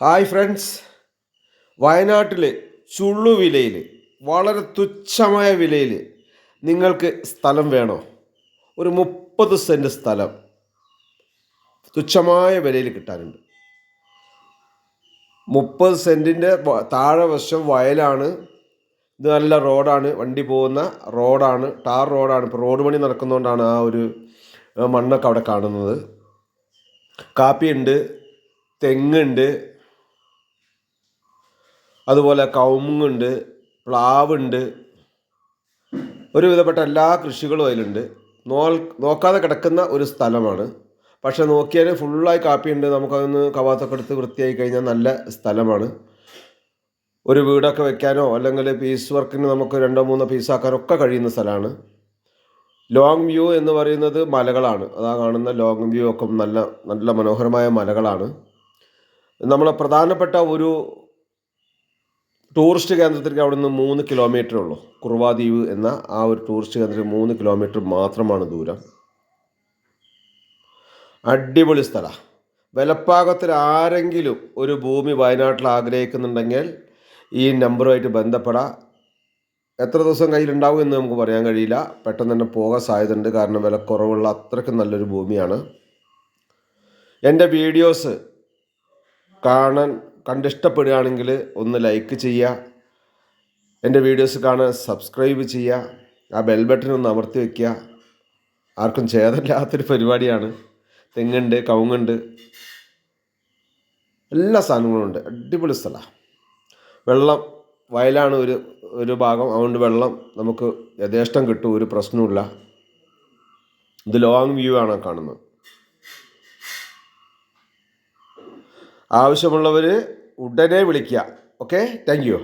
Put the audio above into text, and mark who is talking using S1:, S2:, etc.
S1: Hi friends വയനാട്ടിൽ ചുള്ളുവിലയിൽ വളരെ തുച്ഛമായ വിലയിൽ നിങ്ങൾക്ക് സ്ഥലം വേണോ? ഒരു മുപ്പത് സെന്റ് സ്ഥലം തുച്ഛമായ വിലയിൽ കിട്ടാനുണ്ട്. മുപ്പത് സെന്റിന്റെ താഴെ വശം വയലാണ്. ഇത് നല്ല റോഡാണ്. വണ്ടി പോകുന്ന റോഡാണ്. ടാർ റോഡാണ്. ഇപ്പോൾ റോഡ് പണി നടക്കുന്നതുകൊണ്ടാണ് ആ ഒരു മണ്ണൊക്കെ അവിടെ കാണുന്നത്. കാപ്പിയുണ്ട് തെങ്ങുണ്ട് അതുപോലെ കവുങ്ങുണ്ട് പ്ലാവുണ്ട് ഒരുവിധപ്പെട്ട എല്ലാ കൃഷികളും അതിലുണ്ട്. നോ നോക്കാതെ കിടക്കുന്ന ഒരു സ്ഥലമാണ്. പക്ഷേ നോക്കിയാൽ ഫുള്ളായി കാപ്പിയുണ്ട്. നമുക്കതൊന്ന് കവാത്തൊക്കെ എടുത്ത് വൃത്തിയായി കഴിഞ്ഞാൽ നല്ല സ്ഥലമാണ്. ഒരു വീടൊക്കെ വെക്കാനോ അല്ലെങ്കിൽ പീസ് വർക്കിന് നമുക്ക് രണ്ടോ മൂന്നോ പീസാക്കാനോ ഒക്കെ കഴിയുന്ന സ്ഥലമാണ്. ലോങ് വ്യൂ എന്ന് പറയുന്നത് മലകളാണ്. അതാ കാണുന്ന ലോങ് വ്യൂ ഒക്കെ നല്ല നല്ല മനോഹരമായ മലകളാണ്. നമ്മളെ പ്രധാനപ്പെട്ട ഒരു ടൂറിസ്റ്റ് കേന്ദ്രത്തിലേക്ക് അവിടെ നിന്ന് മൂന്ന് കിലോമീറ്റർ ഉള്ളൂ. കുറുവാദ്വീപ് എന്ന ആ ഒരു ടൂറിസ്റ്റ് കേന്ദ്രത്തിൽ മൂന്ന് കിലോമീറ്റർ മാത്രമാണ് ദൂരം. അടിപൊളി സ്ഥലമാണ് വിലപ്പാകത്തിൽ ആരെങ്കിലും ഒരു ഭൂമി വയനാട്ടിൽ ആഗ്രഹിക്കുന്നുണ്ടെങ്കിൽ ഈ നമ്പറുമായിട്ട് ബന്ധപ്പെടാം. എത്ര ദിവസം കയ്യിലുണ്ടാവും എന്ന് നമുക്ക് പറയാൻ കഴിയില്ല. പെട്ടെന്ന് തന്നെ പോകാൻ സാധ്യതയുണ്ട്. കാരണം വില കുറവുള്ള അത്രയ്ക്കും നല്ലൊരു ഭൂമിയാണ്. എന്റെ വീഡിയോസ് കാണാൻ കണ്ടിഷ്ടപ്പെടുകയാണെങ്കിൽ ഒന്ന് ലൈക്ക് ചെയ്യുക. എന്റെ വീഡിയോസ് കാണാൻ സബ്സ്ക്രൈബ് ചെയ്യുക. ആ ബെൽ ബട്ടൺ ഒന്ന് അമർത്തി വയ്ക്കുക ആർക്കും ചേതല്ലാത്തൊരു പരിപാടിയാണ്. തെങ്ങുണ്ട് കവുങ്ങുണ്ട്. എല്ലാ സാധനങ്ങളും ഉണ്ട്. അടിപൊളി സ്ഥലമാണ്. വെള്ളം വയലാണ് ഒരു ഒരു ഭാഗം. അതുകൊണ്ട് വെള്ളം നമുക്ക് യഥേഷ്ടം കിട്ടും. ഒരു പ്രശ്നമില്ല ഇത് ലോങ് വ്യൂ ആണ് കാണുന്നത്. ആവശ്യമുള്ളവർ ഉടനെ വിളിക്കുക. Okay thank you